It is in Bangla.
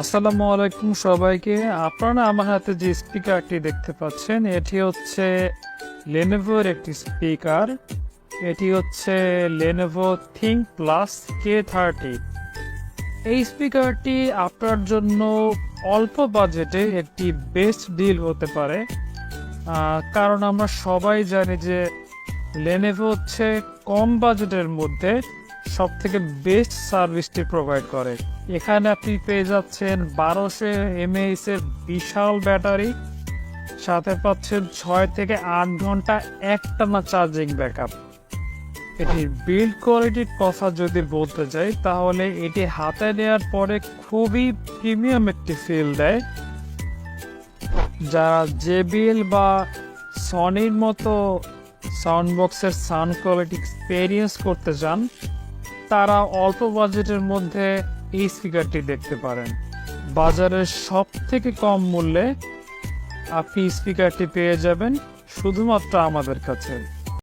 আসসালামু আলাইকুম সবাইকে। আপনারা আমার হাতে যে স্পিকারটি দেখতে পাচ্ছেন, এটি হচ্ছে লেনোভোর একটি স্পিকার। এটি হচ্ছে Lenovo Think Plus K thirty এই স্পিকারটি আপনার জন্য অল্প বাজেটে একটি বেস্ট ডিল হতে পারে। কারণ আমরা সবাই জানি যে লেনেভো হচ্ছে কম বাজেটের মধ্যে সব থেকে বেস্ট সার্ভিসটি প্রোভাইড করে। এখানে আপনি পেয়ে যাচ্ছেন বারোশো এমএএইচ এর বিশাল ব্যাটারি, সাথে পাচ্ছেন ছয় থেকে আট ঘণ্টা একটানা চার্জিং ব্যাকআপ। এটির বিল্ড কোয়ালিটির কথা যদি বলতে যাই, তাহলে এটি হাতে নেওয়ার পরে খুবই প্রিমিয়াম একটি ফিল দেয়। যারা জেবিএল বা সনির মতো সাউন্ড বক্সের সাউন্ড কোয়ালিটি এক্সপেরিয়েন্স করতে চান তারা অল্প বাজেটের মধ্যে এই স্পিকারটি দেখতে পারেন। বাজারের সব থেকে কম মূল্যে আপনি স্পিকারটি পেয়ে যাবেন, শুধুমাত্র আমাদের কাছে।